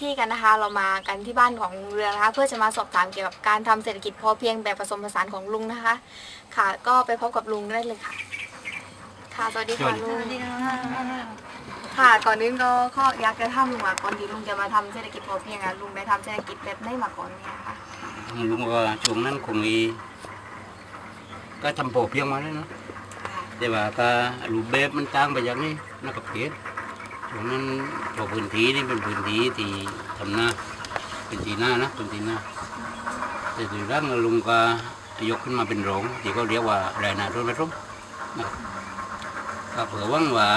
ที่กันนะคะ เรามากันที่บ้านของลุงเรืองนะคะ เพื่อจะมาสอบถามเกี่ยวกับการทำเศรษฐกิจพอเพียงแบบผสมผสานของลุงนะคะ ค่ะ ก็ไปพบกับลุงได้เลยค่ะ ค่ะสวัสดีค่ะลุงค่ะก่อนอื่นก็ข้ออยากจะทำลุงว่าก่อนที่ลุงจะมาทำเศรษฐกิจพอเพียงอะลุงได้ทำเศรษฐกิจแบบไหนมาก่อนเนี่ยคะลุงว่าช่วงนั้นคงมีก็ทำโปเพียงมาแล้วเนาะค่ะแต่ว่าก็รูปแบบมันต่างไปจากนี้นักกับเพียร ช่วงนั้นพอพื้นที่นี่เป็นพื้นที่ที่ทำนาเป็นที่นานะเป็นที่นาแต่ทีหลังลุงก็ยกขึ้นมาเป็นโรงที่เขาเรียกว่าไรนาร่มร่มนะครับก็เผื่อหวังว่า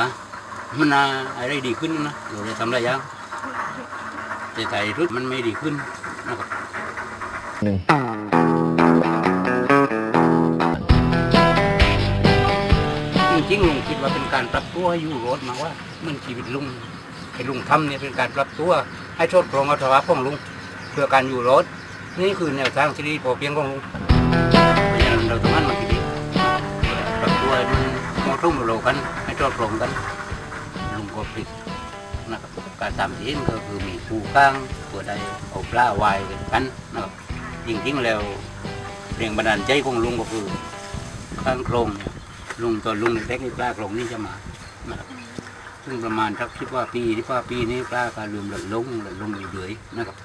มันน่าอะไรดีขึ้นนะเราได้ทำหลายอย่างแต่ใจรุดมันไม่ดีขึ้นนะครับหนึ่งจริงๆลุงคิดว่าเป็นการปรับตัวให้อยู่รถมาว่า เหมันชีวิตลุงไอ้ลุงทำเนี่ยเป็นการปรับตัวให้โทษโครงอัตราของลุงเพื่อการอยู่รถนี่คือแนวทางที่ดีพอเพียงของลุงเพราะฉะนั้นเราต้องหันมาคิดดีปรับตัวให้มันเหมาะสมกับเรากันให้โทษโครงกัน ลุงก็ผิดนะครับการตามที่เห็นก็คือมีคู่ข้างเพื่อได้เอาปลาไว้กันนะครับจริงๆแล้วแรงบันดาลใจของลุงก็คือข้างโครงเนี่ยลุงตอนลุงเล็กๆนี่ปลาโครงนี่จะมานะครับ ซึ่งประมาณสักคิดว่าปีที่ว่าปีนี้ปลาก็ลืมหลดลงหลดลงอยู่เรื่อยนะครับ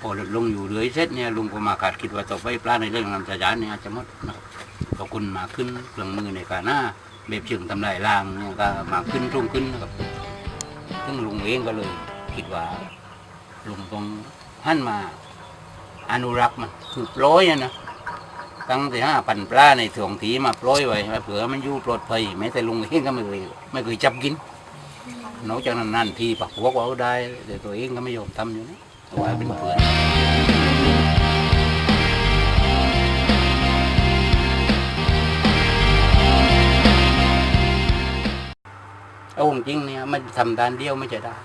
พอหลดลงอยู่เรื่อยเสร็จเนี่ยลุงก็มาขาดคิดว่าต่อไปปลาในเรื่องลำจานเนี่ยอาจจะหมดนะครับก็คุณมาขึ้นเครื่องมือในการหน้าแบบเชิงทำลายล้างเนี่ยก็มาขึ้นรุ่งขึ้นนะครับซึ่งลุงเองก็เลยคิดว่าลุงต้องหันมาอนุรักษ์มันคือปล่อยนะตั้งแต่ห้าพันปลาในถ่วงถีมาปล่อยไว้เผื่อมันอยู่ปลอดภัยแม้แต่ลุงเองก็ไม่เคยไม่เคยจับกิน นอกจากนั้นนั่นที่ปักหัวก็เอาได้ แต่ตัวเองก็ไม่ยอมทำอยู่นะเอาไว้เป็นเพื่อนเอาจริงเนี่ยมันทำด้านเดียวไม่จะได้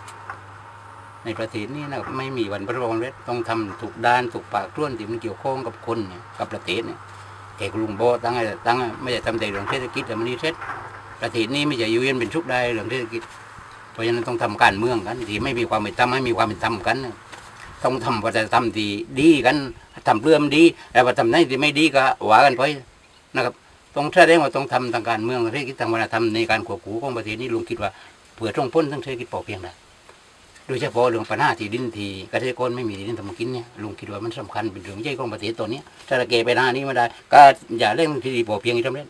ในประเทศนี้นะไม่มีวันประองเร็จต้องทำถูกด้านถูกปากร่วนที่มันเกี่ยวข้องกับคนเนี่ยกับประเทศเนี่ยแขกลุงโบตั้งไงตั้งไม่ใช่ทำแต่เรื่องเศรษฐกิจแต่มันนี่เสร็จประเทศนี้ไม่ใช่อยู่เย็นเป็นชุกได้เรื่องเศรษฐกิจ เพราะฉะนั้นต้องทำการเมืองกันที่ไม่มีความเป็นธรรมให้มีความเป็นธรรมกัน ต้องทำวัฒนธรรมที่ดีกันทำเรื่องดีแต่ว่าทำไหนที่ไม่ดีก็ว่ากันไปนะครับต้องแสดงว่าต้องทำทางการเมืองเรษฐกิจทางวัฒนธรรมในการควบคู่ของประเทศนี้ลุงคิดว่าเผื่อต้องพ้นทั้งเศรษฐกิจพอเพียงนะโดยเฉพาะเรื่องปัญหาที่ดินที่เกษตรกรไม่มีที่ดินทำมากินเนี่ยลุงคิดว่ามันสำคัญเป็นเรื่องใหญ่ของประเทศตัวนี้ถ้าเราเกไปหน้านี้ไม่ได้ ก็อย่าเล่นที่ดีพอเพียงอีกทำเล่น